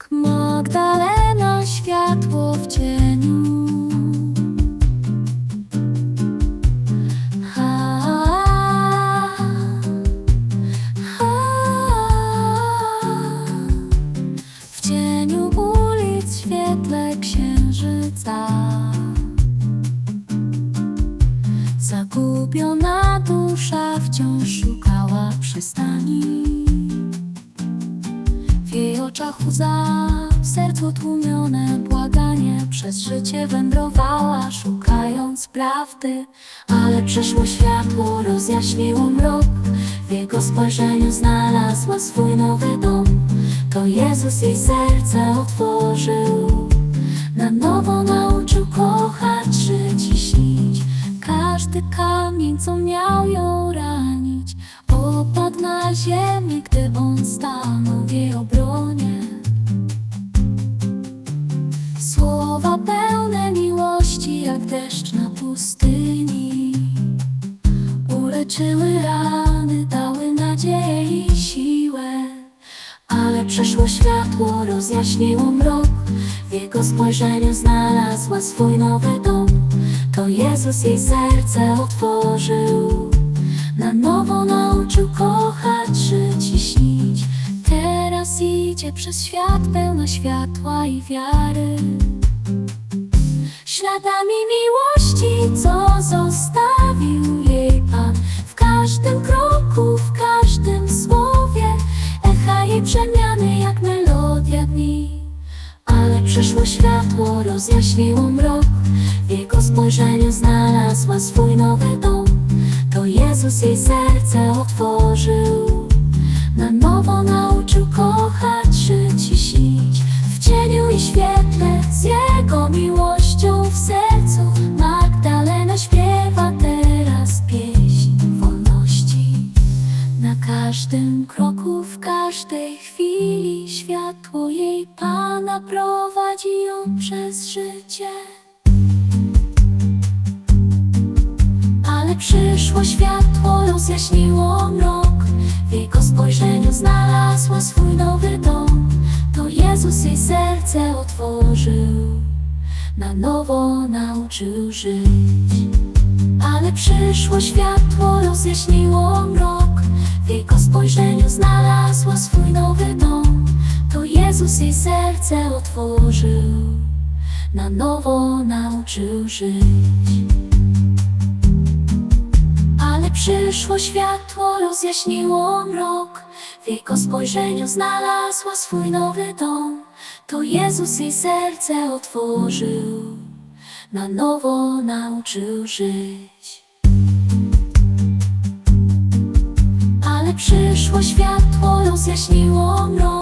Jak Magdalena światło w cieniu. Ha, w cieniu ulic, świetle księżyca. Zagubiona dusza wciąż szukała przystani. Oczach łza, w sercu tłumione błaganie. Przez życie wędrowała, szukając prawdy. Ale przyszło światło, rozjaśniło mrok. W jego spojrzeniu znalazła swój nowy dom. To Jezus jej serce otworzył. Na nowo nauczył kochać, żyć i śnić. Każdy kamień, co miał ją ranić Opadł na ziemię, gdy on stanął Uleczyły rany, dały nadzieję i siłę. Ale przyszło światło, rozjaśniło mrok. W jego spojrzeniu znalazła swój nowy dom. To Jezus jej serce otworzył. Na nowo nauczył kochać, żyć i śnić. Teraz idzie przez świat pełna światła i wiary. Śladami miłości, co zostawił przyszło światło, rozjaśniło mrok. W jego spojrzeniu znalazła swój nowy dom. To Jezus jej serce otworzył. Na nowo nauczył kochać, żyć i W cieniu i świetle. Z Jego miłością w sercu Magdalena śpiewa teraz pieśń wolności. Na każdym kroku, w każdej chwili Światło jej Pana prowadzi ją przez życie. Ale przyszło światło, rozjaśniło mrok. W jego spojrzeniu znalazła swój nowy dom. To Jezus jej serce otworzył Na nowo nauczył żyć. Ale przyszło światło, rozjaśniło mrok. W jego spojrzeniu znalazła swój nowy dom To Jezus jej serce otworzył Na nowo nauczył żyć. Ale przyszło światło, rozjaśniło mrok. W jego spojrzeniu znalazła swój nowy dom. To Jezus jej serce otworzył Na nowo nauczył żyć. Ale przyszło światło, rozjaśniło mrok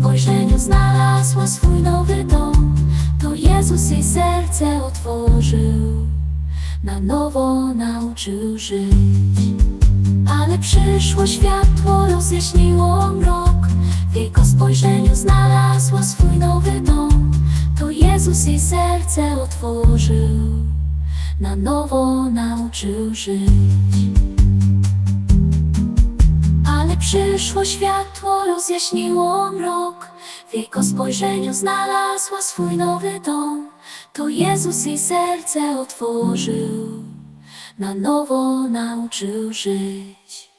spojrzeniu znalazła swój nowy dom. To Jezus jej serce otworzył na nowo nauczył żyć. Ale przyszło światło, rozjaśniło mrok. W jego spojrzeniu znalazła swój nowy dom. To Jezus jej serce otworzył Na nowo nauczył żyć przyszło światło, rozjaśniło mrok. W jego spojrzeniu znalazła swój nowy dom. To Jezus jej serce otworzył Na nowo nauczył żyć